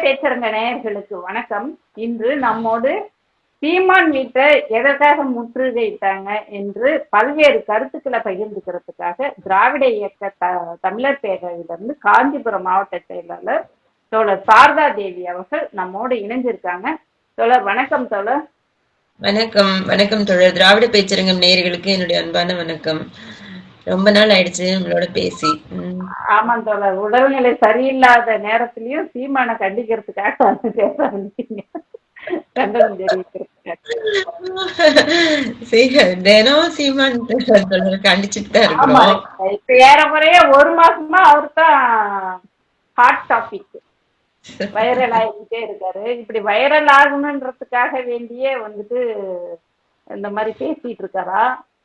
பேச்சரங்க நேயர்களுக்கு வணக்கம். இன்று நம்மோடு சீமான் வீட்டை எதற்காக முற்றுகையிட்டாங்க என்று பல்வேறு கருத்துக்களை பகிர்ந்துக்கிறதுக்காக திராவிட இயக்க த தமிழர் பேரவையிலிருந்து காஞ்சிபுரம் மாவட்ட செயலாளர் தோழர் சாரதா தேவி அவர்கள் நம்மோடு இணைஞ்சிருக்காங்க. தோழர் வணக்கம் தோழர். வணக்கம் வணக்கம் தோழர். திராவிட பேச்சரங்கம் நேயர்களுக்கு என்னுடைய அன்பான வணக்கம். ரொம்ப நாள் ஆயிடுச்சு நம்மளோட பேசி. ஆமாம் தோழர் உடல்நிலை சரியில்லாத நேரத்திலயும் சீமானை கண்டிக்கிறதுக்காக வந்து பேச ஆரம்பிச்சீங்க தினம் சீமான் தோழர் கண்டிச்சுட்டு தான் ஆமா இருக்கிறோம் இப்ப ஏறக்குறைய ஒரு மாசமா அவர் தான் ஹாட் டாபிக் வைரல் ஆகிட்டே இருக்காரு. இப்படி வைரல் ஆகணுன்றதுக்காக வேண்டியே வந்துட்டு இந்த மாதிரி பேசிட்டு இருக்காரா?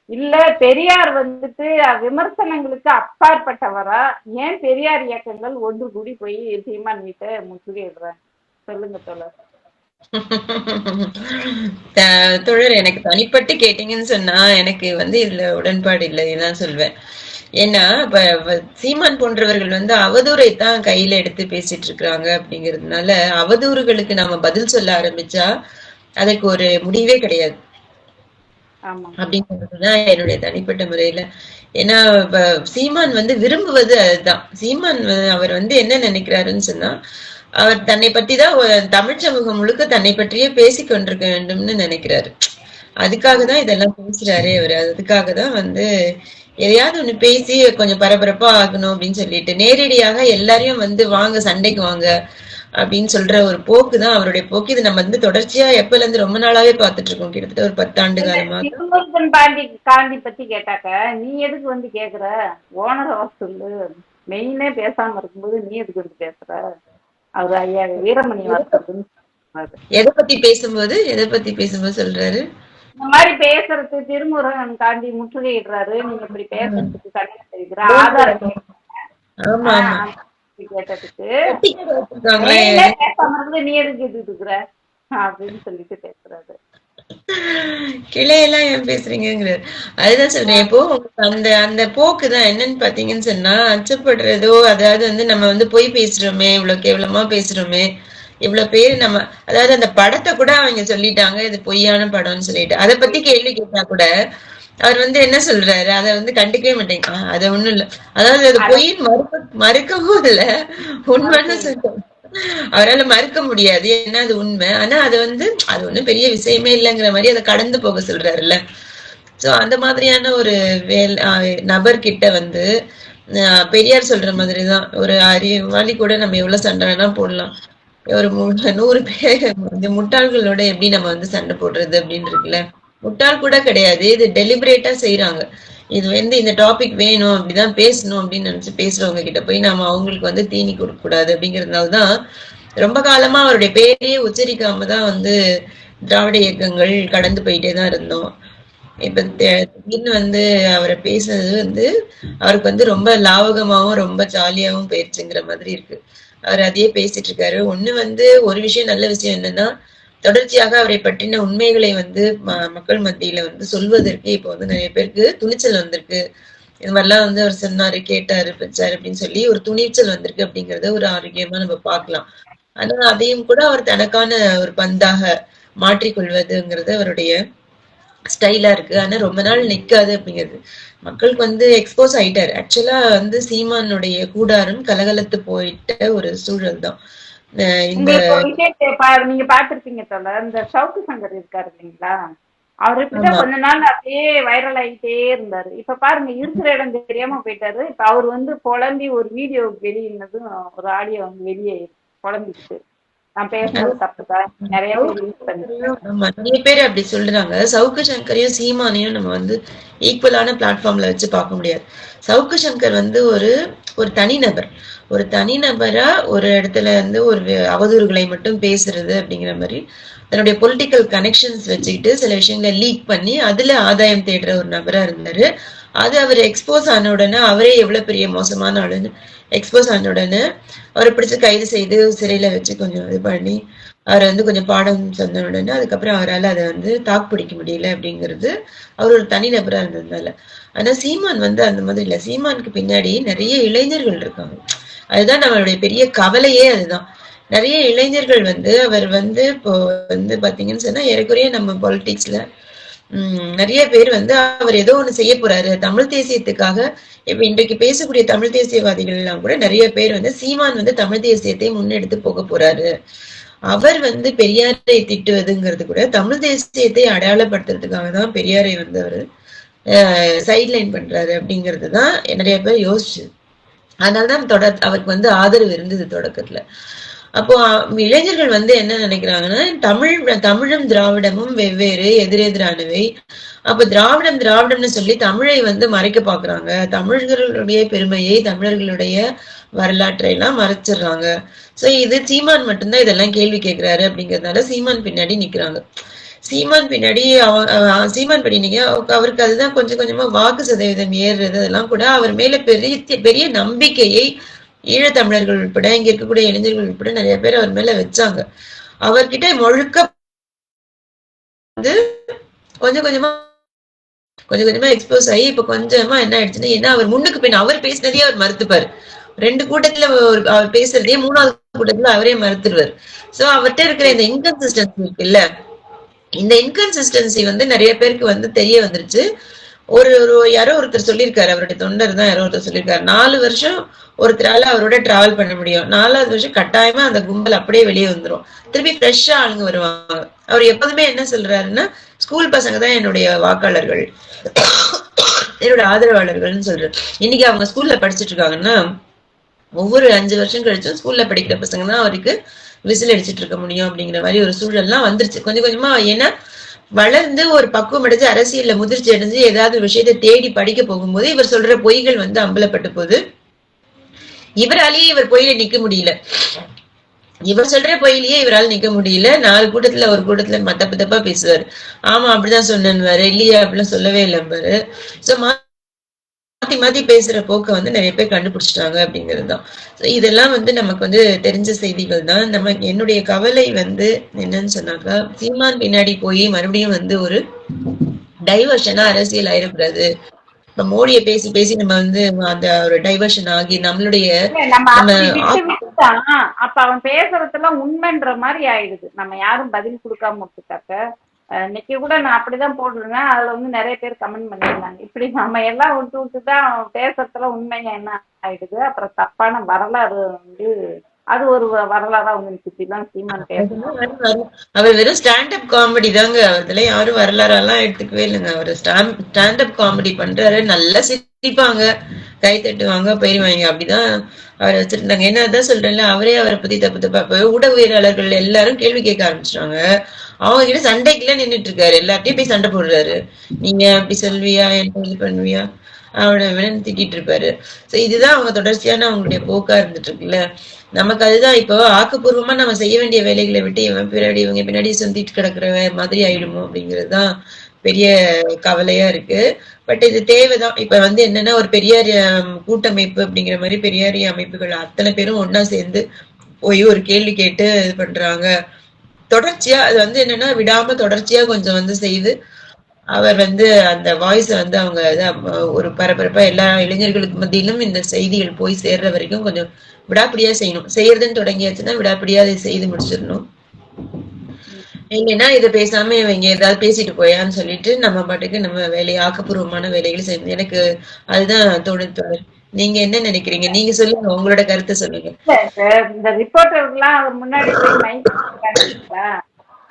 இல்ல பெரியார் வந்துட்டு விமர்சனங்களுக்கு அப்பாற்பட்டவரா? ஏன் பெரியார் இயக்கங்கள் ஒன்று கூடி போய் சீமான் வீட்டை முற்றுகையிடுறாங்க? சொல்லுங்க தோழர். த- தோழர் எனக்கு தனிப்பட்டு கேட்டீங்கன்னு சொன்னா எனக்கு வந்து இதுல உடன்பாடு இல்லைன்னு சொல்வேன். ஏன்னா இப்ப வ- சீமான் போன்றவர்கள் வந்து அவதூறை தான் கையில எடுத்து பேசிட்டு இருக்காங்க அப்படிங்கிறதுனால அவதூறுகளுக்கு நாம பதில் சொல்ல ஆரம்பிச்சா அதுக்கு ஒரு முடிவே கிடையாது. அப்படிங்கிறதுதான் என்னுடைய தனிப்பட்ட முறையில. ஏன்னா சீமான் வந்து விரும்புவது அதுதான். சீமான் அவர் வந்து என்ன நினைக்கிறாருன்னு சொன்னா அவர் தன்னை பத்தி தான் தமிழ் சமூகம் முழுக்க தன்னை பற்றியே பேசிக் கொண்டிருக்க வேண்டும்னு நினைக்கிறாரு. அதுக்காக தான் இதெல்லாம் பேசுறாரு அவர். அதுக்காக தான் வந்து எதையாவது ஒண்ணு பேசி கொஞ்சம் பரபரப்பா ஆகணும் அப்படின்னு சொல்லிட்டு நேரடியாக எல்லாரையும் வந்து வாங்க சண்டைக்கு வாங்க அப்படின்னு சொல்ற ஒரு போக்கு தான் அவருடைய போக்கு. இது நம்ம வந்து தொடர்ச்சியா எப்பல இருந்து ரொம்ப நாளாவே பார்த்துட்டு இருக்கோம். கிட்டத்தட்ட ஒரு பத்தாண்டு காலமா. பாண்டி காந்தி பத்தி கேட்டாக்க நீ எதுக்கு வந்து கேக்குற? ஓனர் சொல்லு. மெயினே பேசாம இருக்கும்போது நீ எதுக்கு வந்து பேசுற? அவர் ஐயா வீரமணி. எதை பத்தி பேசும்போது? எதை பத்தி பேசும்போது சொல்றாரு? இந்த மாதிரி பேசுறது திருமுருகன் காந்தி முற்றுகையிடுறாரு. நீங்க இப்படி பேசுறதுக்கு கண்டனம் தெரிவிக்கிற ஆதாரம் கேட்டதுக்கு. நீ எதுக்கு இருக்கிற அப்படின்னு சொல்லிட்டு பேசுறாரு. கிளையெல்லாம் ஏன் பேசுறீங்கிறாரு அதுதான் சொல்றேன். இப்போ அந்த அந்த போக்கு தான் என்னன்னு பாத்தீங்கன்னு சொன்னா அச்சப்படுறதோ அதாவது வந்து நம்ம வந்து பொய் பேசுறோமே இவ்வளவு கேவலமா பேசுறோமே இவ்வளவு பேர் நம்ம அதாவது அந்த படத்தை கூட அவங்க சொல்லிட்டாங்க இது பொய்யான படம்னு சொல்லிட்டு. அதை பத்தி கேள்வி கேட்டா கூட அவர் வந்து என்ன சொல்றாரு? அதை வந்து கண்டுக்கவே மாட்டேங்க. அது ஒண்ணும் இல்ல. அதாவது அது பொய்ன்னு மறுக்க மறுக்கவும் இல்ல. உண்மைன்னு சொல்றேன் அவரால மறுக்க முடியாது. ஏன்னா அது உண்மை. ஆனா அது வந்து அது ஒண்ணும் பெரிய விஷயமே இல்லைங்கிற மாதிரி அதை கடந்து போக சொல்றாருல்ல. சோ அந்த மாதிரியான ஒரு வேல் நபர்கிட்ட வந்து பெரியார் சொல்ற மாதிரிதான். ஒரு அறிவாளி கூட நம்ம எவ்வளவு சண்டை வேணா போடலாம். ஒரு நூறு பேர் முட்டாள்களோட எப்படி நம்ம வந்து சண்டை போடுறது அப்படின்னு இருக்குல்ல முட்டாள் கூட கிடையாது. இது டெலிபரேட்டா செய்யறாங்க இது வந்து இந்த டாபிக் வேணும் அப்படிதான் பேசணும் அப்படின்னு நினைச்சு பேசுறவங்க கிட்ட போய் நாம அவங்களுக்கு வந்து தீனி கொடுக்க கூடாது அப்படிங்கறதுனால தான் ரொம்ப காலமா அவருடைய பேரையே உச்சரிக்காம தான் வந்து திராவிட இயக்கங்கள் கடந்து போயிட்டே தான் இருந்தோம். இப்ப திடீர்னு வந்து அவரை பேசுனது வந்து அவருக்கு வந்து ரொம்ப லாவகமாவும் ரொம்ப ஜாலியாவும் போயிருச்சுங்கிற மாதிரி இருக்கு. அவர் அதையே பேசிட்டு இருக்காரு. ஒண்ணு வந்து ஒரு விஷயம் நல்ல விஷயம் என்னன்னா தொடர்ச்சியாக அவரை பற்றின உண்மைகளை வந்து மக்கள் மத்தியில வந்து சொல்வதற்கு இப்போ வந்து நிறைய பேருக்கு துணிச்சல் வந்திருக்கு. இது மாதிரிலாம் வந்து அவர் சொன்னாரு கேட்டாரு பெற்றாரு அப்படின்னு சொல்லி ஒரு துணிச்சல் வந்திருக்கு அப்படிங்கறத ஒரு ஆரோக்கியமா நம்ம பார்க்கலாம். ஆனா அதையும் கூட அவர் தனக்கான ஒரு பந்தாக மாற்றிக்கொள்வதுங்கிறது அவருடைய ஸ்டைலா இருக்கு. ஆனா ரொம்ப நாள் நிக்காது அப்படிங்கிறது. மக்களுக்கு வந்து எக்ஸ்போஸ் ஆயிட்டாரு. ஆக்சுவலா வந்து சீமானுடைய கூடாரம் கலகலத்து போயிட்ட ஒரு சூழல் தான் இந்த நீங்க பாத்திருப்பீங்க தோழர். இந்த சவுக்கு சங்கர் இருக்காரு இல்லைங்களா? அவர் இப்படிதான். கொஞ்ச நாள் அப்படியே வைரல் ஆகிட்டே இருந்தாரு. இப்ப பாருங்க இருக்கிற இடம் தெரியாம போயிட்டாரு. இப்ப அவர் வந்து புலம்பி ஒரு வீடியோ வெளியினதும் ஒரு ஆடியோ வந்து வெளியே புலம்பிச்சு. நான் பேசுனது தப்புதான் நிறைய நிறைய பேர் அப்படி சொல்றாங்க. சவுக்கு சங்கரையும் சீமானையும் நம்ம வந்து ஈக்குவலான பிளாட்ஃபார்ம்ல வச்சு பார்க்க முடியாது. சவுக்கு சங்கர் வந்து ஒரு ஒரு தனிநபர். ஒரு தனிநபரா ஒரு இடத்துல வந்து ஒரு அவதூறுகளை மட்டும் பேசுறது அப்படிங்கிற மாதிரி தன்னுடைய பொலிட்டிக்கல் கனெக்ஷன்ஸ் வச்சுக்கிட்டு சில விஷயங்களை லீக் பண்ணி அதுல ஆதாயம் தேடுற ஒரு நபரா இருந்தாரு. அது அவர் எக்ஸ்போஸ் ஆன உடனே அவரே எவ்வளவு பெரிய மோசமான ஆளுன்னு எக்ஸ்போஸ் ஆன உடனே அவரை பிடிச்சு கைது செய்து சிறையில வச்சு கொஞ்சம் இது பண்ணி அவரை வந்து கொஞ்சம் பாடம் சொன்ன உடனே அதுக்கப்புறம் அவரால் அதை வந்து தாக்கு பிடிக்க முடியல அப்படிங்கிறது அவர் ஒரு தனிநபராக இருந்ததுனால. ஆனா சீமான் வந்து அந்த மாதிரி இல்ல. சீமானுக்கு பின்னாடி நிறைய இளைஞர்கள் இருக்காங்க. அதுதான் நம்மளுடைய பெரிய கவலையே அதுதான். நிறைய இளைஞர்கள் வந்து அவர் வந்து இப்போ வந்து பாத்தீங்கன்னு சொன்னா ஏறக்குறைய நம்ம பாலிடிக்ஸ்ல நிறைய பேர் வந்து அவர் ஏதோ ஒண்ணு செய்ய போறாரு. தமிழ் தேசியத்துக்காக இப்ப இன்றைக்கு பேசக்கூடிய தமிழ் தேசியவாதிகள் எல்லாம் கூட நிறைய பேர் வந்து சீமான் வந்து தமிழ் தேசியத்தை முன்னெடுத்து போக போறாரு. அவர் வந்து பெரியாரை திட்டுவதுங்கிறது கூட தமிழ் தேசியத்தை அடையாளப்படுத்துறதுக்காக தான் பெரியாரை வந்து அவரு சைட்லைன் பண்றாரு அப்படிங்கிறது தான் நிறைய பேர் யோசிச்சு. அதனாலதான் தொட அவருக்கு வந்து ஆதரவு இருந்தது தொடக்கத்துல. அப்போ இளைஞர்கள் வந்து என்ன நினைக்கிறாங்கன்னா தமிழ் தமிழும் திராவிடமும் வெவ்வேறு எதிரெதிரானவை. அப்ப திராவிடம் திராவிடம்னு சொல்லி தமிழை வந்து மறைக்க பாக்குறாங்க. தமிழர்களுடைய பெருமையை தமிழர்களுடைய வரலாற்றை எல்லாம் மறைச்சிடுறாங்க. சோ இது சீமான் மட்டும்தான் இதெல்லாம் கேள்வி கேட்கிறாரு அப்படிங்கறதுனால சீமான் பின்னாடி நிக்கிறாங்க. சீமான் பின்னாடி சீமான் படி நீங்க அவருக்கு அதுதான் கொஞ்சம் கொஞ்சமா வாக்கு சதவீதம் ஏறுறது அதெல்லாம் கூட அவர் மேல பெரிய பெரிய நம்பிக்கையை ஈழத்தமிழர்கள் உட்பட இங்க இருக்கக்கூடிய இளைஞர்கள் உட்பட நிறைய பேர் அவர் மேல வச்சாங்க. அவர்கிட்ட முழுக்க வந்து கொஞ்சம் கொஞ்சமா கொஞ்சம் கொஞ்சமா எக்ஸ்போஸ் ஆகி இப்ப கொஞ்சமா என்ன ஆயிடுச்சுன்னா ஏன்னா அவர் முன்னுக்கு பின் அவர் பேசினதே அவர் மறுத்துப்பாரு. ரெண்டு கூட்டத்துல அவர் பேசுறதே மூணாவது கூட்டத்துல அவரே மறுத்துருவார். சோ அவர்கிட்ட இருக்கிற இந்த இன்கன்சிஸ்டன்சி இருக்கு இல்ல இந்த இன்கன்சிஸ்டன்சி வந்து நிறைய பேருக்கு வந்து தெரிய வந்துருச்சு. ஒரு ஒரு யாரோ ஒருத்தர் சொல்லியிருக்காரு அவருடைய தொண்டர் தான் யாரோ ஒருத்தர் சொல்லியிருக்காரு. நாலு வருஷம் ஒருத்தரால அவரோட டிராவல் பண்ண முடியும். நாலாவது வருஷம் கட்டாயமா அந்த கும்பல் அப்படியே வெளியே வந்துடும் திருப்பி ஃப்ரெஷ்ஷா ஆளுங்க வருவாங்க. அவர் எப்போதுமே என்ன சொல்றாருன்னா ஸ்கூல் பசங்க தான் என்னுடைய வாக்காளர்கள். என்னோட ஆதரவாளர்கள்னு சொல்றாரு. இன்னைக்கு அவங்க ஸ்கூல்ல படிச்சுட்டு இருக்காங்கன்னா ஒவ்வொரு அஞ்சு வருஷம் கழிச்சும் ஸ்கூல்ல படிக்கிற பசங்க தான் அவருக்கு விசில் அடிச்சிட்டு இருக்க முடியும் அப்படிங்கிற மாதிரி ஒரு சூழல்லாம் வந்துருச்சு. கொஞ்சம் கொஞ்சமா ஏன்னா வளர்ந்து ஒரு பக்குவம் அடைஞ்சு அரசியல்ல முதிர்ச்சி அடைஞ்சு ஏதாவது விஷயத்த தேடி படிக்க போகும்போது இவர் சொல்ற பொய்கள் வந்து அம்பலப்பட்டு போகுது இவராலேயே இவர் பொய்யில நிக்க முடியல. இவர் சொல்ற பொய்யிலேயே இவரால் நிக்க முடியல. நாலு கூட்டத்துல ஒரு கூட்டத்துல தப்பு தப்பா பேசுவாரு. ஆமா அப்படிதான் சொன்னாரு இல்லையா அப்படிலாம் சொல்லவே இல்லைம்பாரு சோ மாத்தி மாத்தி பேசுற போக்க வந்து நிறைய பேர் கண்டுபிடிச்சிட்டாங்க அப்படிங்கிறது தான் இதெல்லாம் வந்து நமக்கு வந்து தெரிஞ்ச செய்திகள் தான். நமக்கு என்னுடைய கவலை வந்து என்னன்னு சொன்னாக்கா சீமான் பின்னாடி போய் மறுபடியும் வந்து ஒரு டைவர்ஷனா அரசியல் ஆயிடக்கூடாது. இப்ப மோடிய பேசி பேசி நம்ம வந்து அந்த ஒரு டைவர்ஷன் ஆகி நம்மளுடைய அப்ப அவன் பேசுறதுலாம் உண்மைன்ற மாதிரி ஆயிடுது. நம்ம யாரும் பதில் கொடுக்காம விட்டுட்டாக்க இன்னைக்கு கூட நான் அப்படிதான் போட்டிருந்தேன். அதுல வந்து நிறைய பேர் கமெண்ட் பண்ணியிருந்தாங்க. இப்படி நம்ம எல்லாம் விட்டு விட்டு தான் பேசுறதுல உண்மையா என்ன ஆயிடுது? அப்புறம் தப்பான வரலாறு வந்து அது ஒரு வரலாறா வந்து சுத்தி தான் சீமான் பேசணும் அவர் வெறும் ஸ்டாண்ட் அப் காமெடி தாங்க. அதுல யாரும் வரலாறெல்லாம் எடுத்துக்கவே இல்லைங்க. அவர் ஸ்டாண்ட் அப் காமெடி பண்றாரு. நல்லா சிரிப்பாங்க. கை தட்டுவாங்க போயிருவாங்க. அப்படிதான் அவரை வச்சிருந்தாங்க. என்னதான் சொல்றேன்ல அவரே அவரை பத்தி தப்பு தப்பா ஊடகவியலாளர்கள் எல்லாரும் கேள்வி கேட்க ஆரம்பிச்சிட்டாங்க. அவங்க கிட்ட சண்டைக்குள்ள நின்றுட்டு இருக்காரு எல்லார்ட்டையும் போய் சண்டை போடுறாரு. நீங்க அப்படி சொல்வியா? என்ன இது பண்ணுவியா? அவனை விடன் திட்டிட்டு இருப்பாரு. சோ இதுதான் அவங்க தொடர்ச்சியான அவங்களுடைய போக்கா இருந்துட்டு இருக்குல்ல நமக்கு அதுதான் இப்போ ஆக்கப்பூர்வமா நம்ம செய்ய வேண்டிய வேலைகளை விட்டு இவன் பின்னாடி இவங்க பின்னாடி சுந்திட்டு கிடக்குற மாதிரி ஆயிடுமோ அப்படிங்கிறதுதான் பெரிய கவலையா இருக்கு. பட் இது தேவைதான். இப்ப வந்து என்னன்னா ஒரு பெரியார் கூட்டமைப்பு அப்படிங்கிற மாதிரி பெரியாரிய அமைப்புகள் அத்தனை பேரும் ஒன்னா சேர்ந்து போய் ஒரு கேள்வி கேட்டு இது பண்றாங்க. தொடர்ச்சியா அது வந்து என்னன்னா விடாம தொடர்ச்சியா கொஞ்சம் வந்து செய்து அவர் வந்து அந்த வாய்ஸ் வந்து அவங்க ஒரு பரபரப்பா எல்லா இளைஞர்களுக்கு மத்தியிலும் இந்த செய்திகள் போய் சேர்ற வரைக்கும் கொஞ்சம் விடாப்பிடியா செய்யணும். செய்யறதுன்னு தொடங்கியாச்சுன்னா விடாப்பிடியா அதை செய்து முடிச்சிடணும். இல்லைன்னா இதை பேசாம இவங்க ஏதாவது பேசிட்டு போயான்னு சொல்லிட்டு நம்ம பாட்டுக்கு நம்ம வேலையை ஆக்கப்பூர்வமான வேலைகள் செய்யணும். எனக்கு அதுதான் தோணுது. நீங்க என்ன நினைக்கிறீங்க? நீங்க சொல்லுங்க உங்களோட கருத்தை சொல்லுங்க. இந்த ரிப்போர்ட்டர்லாம் முன்னாடி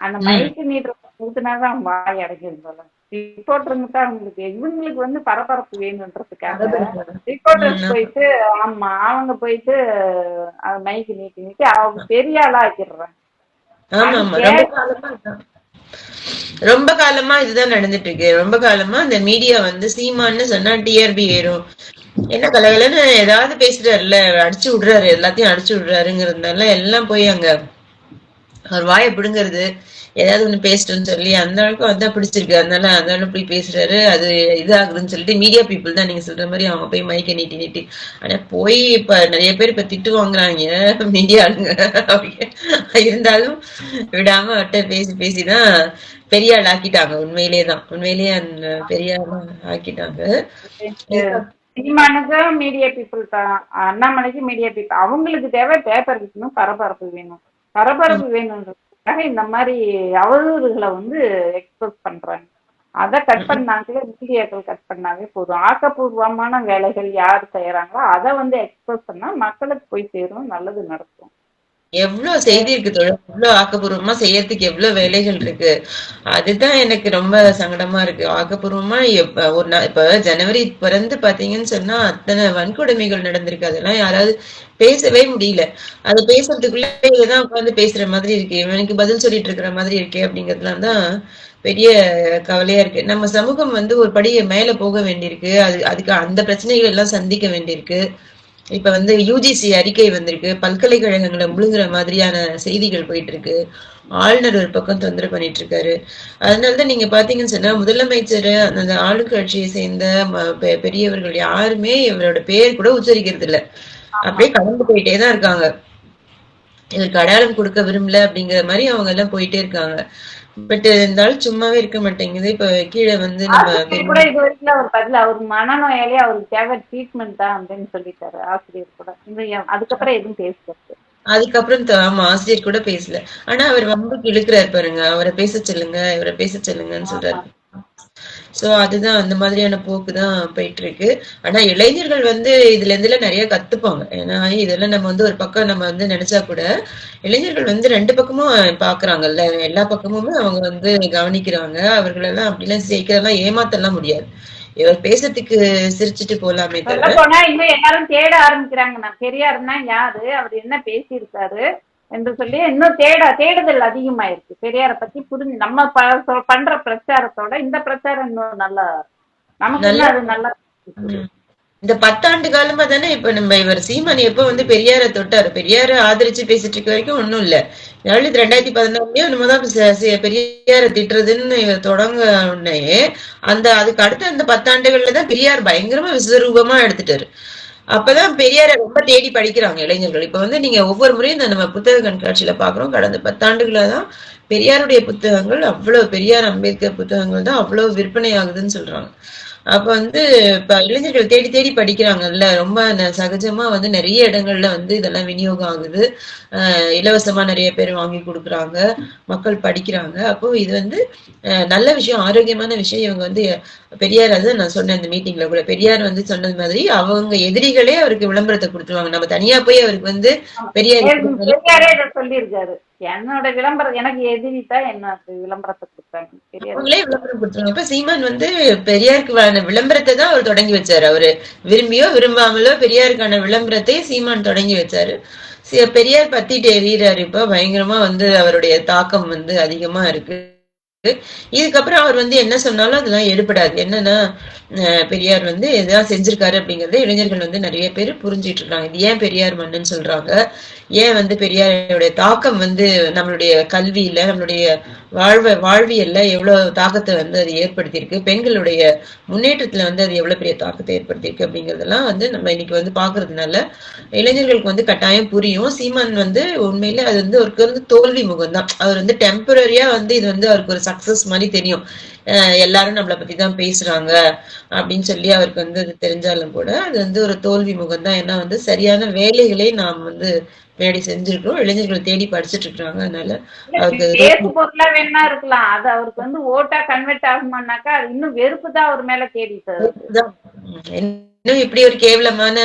அந்த மைக்கு நீட்டு ஊத்துனாதான் வாய் அடைக்கிறது ரிப்போர்ட்டருங்க தான் அவங்களுக்கு இவங்களுக்கு வந்து பரபரப்பு வேணுன்றதுக்காக ரிப்போர்ட்டர்ஸ் போயிட்டு ஆமா அவங்க போயிட்டு மைக்கு நீட்டி நீட்டி அவங்க பெரிய ஆளா ஆக்கிடுறாங்க. ரொம்ப காலமா இதுதான் நடந்துட்டு இருக்கு. ரொம்ப காலமா இந்த மீடியா வந்து சீமான்னு சொன்னா டிஆர்பி ஏறும். என்ன கலகலன்னு ஏதாவது பேசுறாருல்ல அடிச்சு விடுறாரு எல்லாத்தையும் அடிச்சு விடுறாருங்கிறதுனால எல்லாம் போய் அங்க அவர் வாயை பிடுங்கிறது ஏதாவது ஒண்ணு பேசிட்டோம்னு சொல்லி அந்த அளவுக்கு வந்து பிடிச்சிருக்கு. அதனால அந்த அளவுக்கு போய் பேசுறாரு அது இதாகுதுன்னு சொல்லிட்டு மீடியா பீப்புள் தான் நீங்க சொல்ற மாதிரி அவங்க போய் மைக்க நீட்டி நீட்டி. ஆனா போய் இப்ப நிறைய பேர் இப்ப திட்டு வாங்குறாங்க. மீடியா ஆளுங்க? இருந்தாலும் விடாம அவட்ட பேசி பேசிதான் பெரிய ஆள் ஆக்கிட்டாங்க. உண்மையிலேயே தான் உண்மையிலேயே அந்த பெரிய ஆள் ஆக்கிட்டாங்க. சீமானுக்கு மீடியா பீப்புள் தான் அண்ணாமலைக்கு மீடியா பீப்புள் அவங்களுக்கு தேவை பேப்பர் விற்கணும் பரபரப்பு வேணும். பரபரப்பு வேணும்ன்றதுக்காக இந்த மாதிரி அவதூறுகளை வந்து எக்ஸ்பிரஸ் பண்றாங்க. அதை கட் பண்ணாங்களே மீடியாக்கள் கட் பண்ணாவே போதும். ஆக்கப்பூர்வமான வேலைகள் யார் செய்யறாங்களோ அதை வந்து எக்ஸ்பிரஸ் பண்ணா மக்களுக்கு போய் சேரும் நல்லது நடக்கும். எவ்வளவு செய்தி இருக்கு தொழில் எவ்வளவு ஆக்கப்பூர்வமா செய்யறதுக்கு எவ்வளவு வேலைகள் இருக்கு? அதுதான் எனக்கு ரொம்ப சங்கடமா இருக்கு. ஆக்கப்பூர்வமா ஒரு நாள் இப்ப ஜனவரி பிறந்து பாத்தீங்கன்னு சொன்னா அத்தனை வன்கொடுமைகள் நடந்திருக்கு. அதெல்லாம் யாராவது பேசவே முடியல. அது பேசுறதுக்குள்ள இதுதான் உட்கார்ந்து பேசுற மாதிரி இருக்கு இவனுக்கு பதில் சொல்லிட்டு இருக்கிற மாதிரி இருக்கே அப்படிங்கறதுலாம் தான் பெரிய கவலையா இருக்கு. நம்ம சமூகம் வந்து ஒரு படியை மேல போக வேண்டியிருக்கு. அது அதுக்கு அந்த பிரச்சனைகள் எல்லாம் சந்திக்க வேண்டியிருக்கு. இப்ப வந்து யூஜிசி அறிக்கை வந்திருக்கு. பல்கலைக்கழகங்களை முழுங்குற மாதிரியான செய்திகள் போயிட்டு இருக்கு ஆளுநர் ஒரு பக்கம் தொந்தரவு பண்ணிட்டு இருக்காரு அதனாலதான் நீங்க பாத்தீங்கன்னு சொன்னா முதலமைச்சர் அந்த ஆளுங்கட்சியை சேர்ந்த பெ- பெரியவர்கள் யாருமே இவரோட பேர் கூட உச்சரிக்கிறது இல்ல அப்படியே கடந்து போயிட்டே தான் இருக்காங்க. இதற்கு அடையாளம் கொடுக்க விரும்பல அப்படிங்கிற மாதிரி அவங்க எல்லாம் போயிட்டே இருக்காங்க. பட் இருந்தாலும் சும்மாவே இருக்க மாட்டேங்குது. இப்ப கீழே வந்து நம்ம கூட இது வரைக்கும் அவர் பதில் அவர் மனநோயாலே அவருக்கு தேவை ட்ரீட்மெண்ட் தான் அப்படின்னு சொல்லிட்டாரு ஆசிரியர் கூட. அதுக்கப்புறம் எதுவும் பேசுறது அதுக்கப்புறம் ஆமா ஆசிரியர் கூட பேசல. ஆனா அவர் வம்புக்கு இழுக்கிறாரு பாருங்க. அவரை பேச சொல்லுங்க இவரை பேச சொல்லுங்கன்னு சொல்றாரு. சோ அதுதான் அந்த மாதிரியான போக்கு தான் போயிட்டு இருக்கு ஆனா இளைஞர்கள் வந்து இதுல இருந்துல நிறைய கத்துப்பாங்க. ஏன்னா இதெல்லாம் நம்ம வந்து ஒரு பக்கம் நம்ம வந்து நினைச்சா கூட இளைஞர்கள் வந்து ரெண்டு பக்கமும் பாக்குறாங்கல்ல. எல்லா பக்கமுமே அவங்க வந்து கவனிக்கிறாங்க. அவர்களெல்லாம் அப்படிலாம் சீக்கிரம்லாம் ஏமாத்தலாம் முடியாது. இவர் பேசுறதுக்கு சிரிச்சிட்டு போலாமே தவிர போனா இன்னும் எல்லாரும் தேட ஆரம்பிக்கிறாங்க. நான் பெரியாருன்னா யாரு? அவர் என்ன பேசியிருக்காரு? என்று சொல்லி இன்னும் தேட தேடுதல் அதிகமாயிருக்கு. பெரியாரை பத்தி புரிஞ்சு நம்ம பண்ற பிரச்சாரத்தோட இந்த பிரச்சாரம் இன்னும் நல்லா நமக்கு அது நல்லா. இந்த பத்தாண்டு காலமா தானே இப்ப நம்ம இவர் சீமான் எப்ப வந்து பெரியார தொட்டாரு? பெரியார ஆதரிச்சு பேசிட்டு இருக்க வரைக்கும் ஒண்ணும் இல்ல. நாளைக்கு ரெண்டாயிரத்தி பதினாலுலயும் நம்ம தான் பெரியார திட்டுறதுன்னு இவர் தொடங்க உடனே அந்த அதுக்கு அடுத்த அந்த பத்தாண்டுகள்ல தான் பெரியார் பயங்கரமா விஸ்வரூபமா எடுத்துட்டாரு. அப்பதான் பெரியாரை ரொம்ப தேடி படிக்கிறாங்க இளைஞர்கள். இப்ப வந்து நீங்க ஒவ்வொரு முறையும் இந்த நம்ம புத்தக கண்காட்சியில பாக்குறோம். கடந்த பத்தாண்டுகளா தான் பெரியாருடைய புத்தகங்கள் அவ்வளவு பெரியார் அம்பேத்கர் புத்தகங்கள் தான் அவ்வளவு விற்பனை ஆகுதுன்னு சொல்றாங்க. அப்ப வந்து இப்ப இளைஞர்கள் தேடி தேடி படிக்கிறாங்கல்ல. ரொம்ப ந- சகஜமா வந்து நிறைய இடங்கள்ல வந்து இதெல்லாம் விநியோகம் ஆகுது. அஹ் இலவசமா நிறைய பேர் வாங்கி கொடுக்குறாங்க. மக்கள் படிக்கிறாங்க. அப்போ இது வந்து அஹ் நல்ல விஷயம் ஆரோக்கியமான விஷயம். இவங்க வந்து பெரியார் அது நான் சொன்னேன் இந்த மீட்டிங்ல கூட. பெரியார் வந்து சொன்னது மாதிரி அவங்க எதிரிகளே அவருக்கு விளம்பரத்தை கொடுத்துருவாங்க. நம்ம தனியா போய் அவருக்கு வந்து பெரியார் சொல்லியிருக்காரு. என்னோட விளம்பரம் எனக்கு எதிரி தான் என்ன விளம்பரத்தை கொடுத்தாங்க. அவங்களே விளம்பரம் கொடுத்துருவாங்க. இப்ப சீமான் வந்து பெரியாருக்கான விளம்பரத்தை தான் அவர் தொடங்கி வச்சாரு. அவரு விரும்பியோ விரும்பாமலோ பெரியாருக்கான விளம்பரத்தை சீமான் தொடங்கி வச்சாரு. பெரியார் பத்திட்டு எறிகிறாரு இப்ப பயங்கரமா வந்து அவருடைய தாக்கம் வந்து அதிகமா இருக்கு. இதுக்கப்புறம் அவர் வந்து என்ன சொன்னாலும் அதெல்லாம் எடுபடாது. என்னன்னா பெரியார் வந்து எதாவது செஞ்சிருக்காரு அப்படிங்கறத இளைஞர்கள் வந்து நிறைய பேர் புரிஞ்சிட்டு இருக்காங்க. இது ஏன் பெரியார் மண்ணுன்னு சொல்றாங்க? ஏன் வந்து பெரியாருடைய தாக்கம் வந்து நம்மளுடைய கல்வியில நம்மளுடைய வாழ்வ வாழ்வியல்ல எவ்வளவு தாக்கத்தை வந்து அது ஏற்படுத்தியிருக்கு? பெண்களுடைய முன்னேற்றத்துல வந்து அது எவ்வளவு பெரிய தாக்கத்தை ஏற்படுத்தியிருக்கு அப்படிங்கறதெல்லாம் வந்து நம்ம இன்னைக்கு வந்து பாக்குறதுனால இளைஞர்களுக்கு வந்து கட்டாயம் புரியும். சீமான் வந்து உண்மையில அது வந்து அவருக்கு வந்து தோல்வி முகம் தான் அவர் வந்து டெம்பரரியா வந்து இது வந்து அவருக்கு ஒரு சக்சஸ் மாதிரி தெரியும். எல்லாரும் நம்மளை பத்தி தான் பேசுறாங்க அப்படின்னு சொல்லி அவருக்கு வந்து அது தெரிஞ்சாலும் கூட அது வந்து ஒரு தோல்வி முகம் தான். ஏன்னா வந்து சரியான வேலைகளை நாம் வந்து முன்னாடி செஞ்சிருக்கிறோம். இளைஞர்கள் தேடி படிச்சுட்டு இருக்காங்க. அதனால அவருக்கு பொருளா வேணா இருக்கலாம். அது அவருக்கு வந்து ஓட்டா கன்வெர்ட் ஆகுமானாக்கா அது இன்னும் வெறுப்பு தான் அவர் மேல. உம் இன்னும் இப்படி ஒரு கேவலமான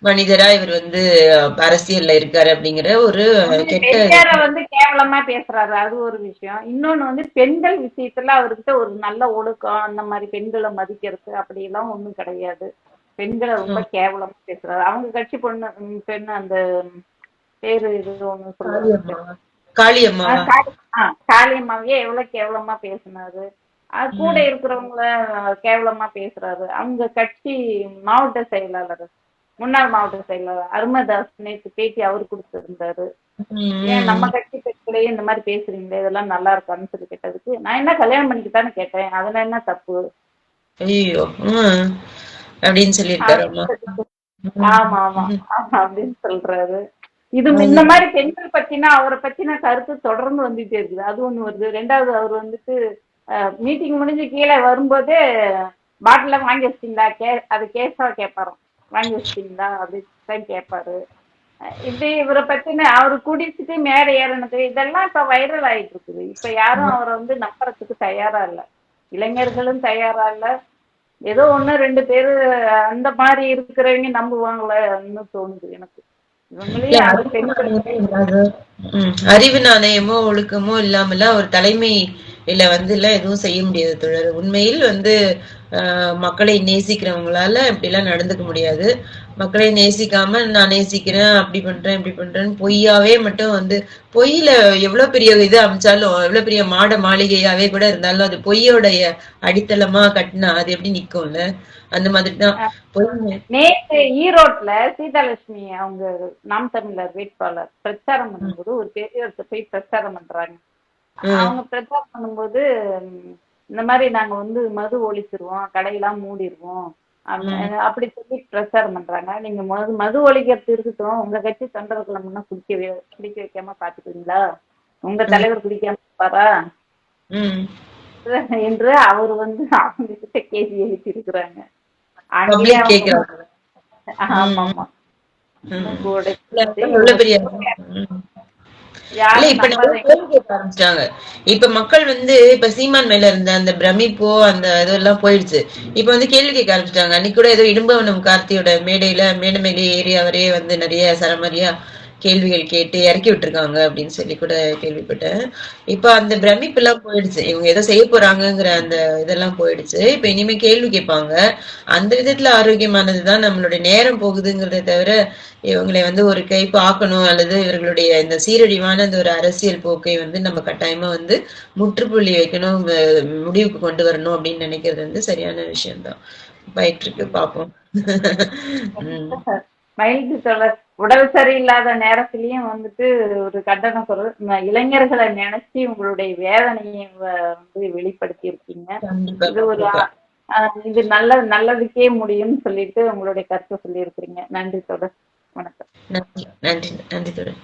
மனிதரா இவர் வந்து அரசியல்ல இருக்காரு அப்படிங்கிற ஒரு கெட்ட வந்து கேவலமா பேசுறாரு அது ஒரு விஷயம். இன்னொன்னு வந்து பெண்கள் விஷயத்துல அவர்கிட்ட ஒரு நல்ல ஒழுக்கம் அந்த மாதிரி பெண்களை மதிக்கிறது அப்படி எல்லாம் ஒண்ணும் கிடையாது. பெண்களை ரொம்ப கேவலமா பேசுறாரு. அவங்க கட்சி பொண்ணு பெண் அந்த பேரு இது ஒண்ணு சொல்லுவாங்க. காளியம்மா ஆ, காளி- ஆ, காளியம்மாவையே எவ்வளவு கேவலமா பேசினாரு. அது கூட இருக்கிறவங்கள கேவலமா பேசுறாரு. அவங்க கட்சி மாவட்ட செயலாளர். முன்னாள் மாவட்ட செயலாளர் அருமதாஸ் நேற்று பேட்டி அவர் கொடுத்திருந்தாரு. ஏன் நம்ம கட்சி பெண்களையே இந்த மாதிரி பேசுறீங்களே? இதெல்லாம் நல்லா இருக்கான்னு சொல்லி கேட்டதுக்கு நான் என்ன கல்யாணம் பண்ணிக்கிட்டான்னு கேட்டேன். அதுல என்ன தப்பு? ஐயோ அப்படின்னு சொல்லியிருக்காரு ஆமா ஆமா ஆமா. அப்படின்னு சொல்றாரு. இது இந்த மாதிரி பெண்கள் பத்தின அவரை பத்தின கருத்து தொடர்ந்து வந்துட்டே இருக்குது. அது ஒண்ணு வருது. ரெண்டாவது அவர் வந்துட்டு மீட்டிங் முடிஞ்சு கீழே வரும்போதே பாட்டில வாங்கி வச்சிட்டீங்களா? கே அது கேஸா கேட்பாராம் வாங்கி வச்சிட்டீங்களா? அப்படின்னு கேட்பாரு. இப்படி இவரை பத்தின அவரு குடிச்சிட்டு மேடை ஏறினது இதெல்லாம் இப்ப வைரல் ஆயிட்டு இருக்குது. இப்ப யாரும் அவரை வந்து நம்புறதுக்கு தயாரா இல்ல. இளைஞர்களும் தயாரா இல்ல. ஏதோ ஒண்ணு ரெண்டு பேரு அந்த மாதிரி இருக்கிறவங்க நம்புவாங்களேன்னு தோணுது எனக்கு. அறிவு நாணயமே அறிவு ஒழுக்கமோ இல்லாமல ஒரு தலைமை இல்ல வந்து எல்லாம் எதுவும் செய்ய முடியாது தோழர். உண்மையில் வந்து மக்களை நேசிக்கிறவங்களால இப்படி எல்லாம் நடந்துக்க முடியாது. மக்களை நேசிக்காம நான் நேசிக்கிறேன் அப்படி பண்றேன் இப்படி பண்றேன்னு பொய்யாவே மட்டும் வந்து பொய்யில எவ்வளவு பெரிய இது அமைச்சாலும் எவ்வளவு பெரிய மாட மாளிகையாவே கூட இருந்தாலும் அது பொய்யோடைய அடித்தளமா கட்டினா அது எப்படி நிக்கும்ல? அந்த மாதிரி தான் பொய் ஈரோட்ல சீதாலட்சுமி அவங்க நாம் தமிழர் வேட்பாளர் பிரச்சாரம் பண்ணும்போது ஒரு பெரியவர்கிட்ட போய் பிரச்சாரம் பண்றாங்க. அவங்க பிரச்சாரம் பண்ணும்போது இந்த மாதிரி நாங்க வந்து மது ஒழிச்சிருவோம் கடையெல்லாம் மூடிடுவோம் அப்ப- அப்படி சொல்லி பிரச்சாரம் பண்றாங்க. நீங்க மது மது ஒழிக்கிறது இருக்கட்டும் உங்க கட்சி தொண்டர்களை முன்ன குடிக்க குடிக்க வைக்காம பாத்துக்கிறீங்களா உங்க தலைவர் குடிக்காம ம். என்று அவர் வந்து அவங்க கிட்ட கேள்வி எழுப்பி இருக்கிறாங்க ஆமா ஆமா இல்ல, இப்ப நிறைய கேள்வி கேட்க ஆரம்பிச்சிட்டாங்க. இப்ப மக்கள் வந்து இப்ப சீமான் மேல இருந்த அந்த பிரமிப்போ அந்த இதெல்லாம் போயிடுச்சு. இப்ப வந்து கேள்வி கேட்க ஆரம்பிச்சிட்டாங்க. அன்னைக்கு கூட ஏதோ இடும்பவனம் கார்த்தியோட மேடையில மேடை மேலே ஏறி அவரே வந்து நிறைய சரமாரியா கேள்விகள் கேட்டு இறக்கி விட்டுருக்காங்க அப்படின்னு சொல்லி கூட கேள்விப்பட்டேன். இப்ப அந்த பிரமிப்பு எல்லாம் போயிடுச்சு. இவங்க ஏதோ செய்ய போறாங்கங்கிற அந்த இதெல்லாம் போயிடுச்சு. இப்ப இனிமே கேள்வி கேட்பாங்க. அந்த விதத்துல ஆரோக்கியமானதுதான் நம்மளுடைய நேரம் போகுதுங்கிறத தவிர இவங்களை வந்து ஒரு கைப்பு ஆக்கணும் அல்லது இவர்களுடைய இந்த சீரழிவான இந்த ஒரு அரசியல் போக்கை வந்து நம்ம கட்டாயமா வந்து முற்றுப்புள்ளி வைக்கணும் முடிவுக்கு கொண்டு வரணும் அப்படின்னு நினைக்கிறது வந்து சரியான விஷயம்தான். போயிட்டு இருக்கு பாப்போம். மகிழ்ச்சி தொடர் உடல் சரியில்லாத நேரத்திலயும் வந்துட்டு ஒரு கண்டன குரல் இளைஞர்களை நினைச்சு உங்களுடைய வேதனையை வந்து வெளிப்படுத்தி இருக்கீங்க இது ஒரு இது நல்ல நல்லதுக்கே முடியும்னு சொல்லிட்டு உங்களுடைய கருத்தை சொல்லி இருக்கிறீங்க நன்றி தொடர் வணக்கம். நன்றி நன்றி நன்றி தொடர்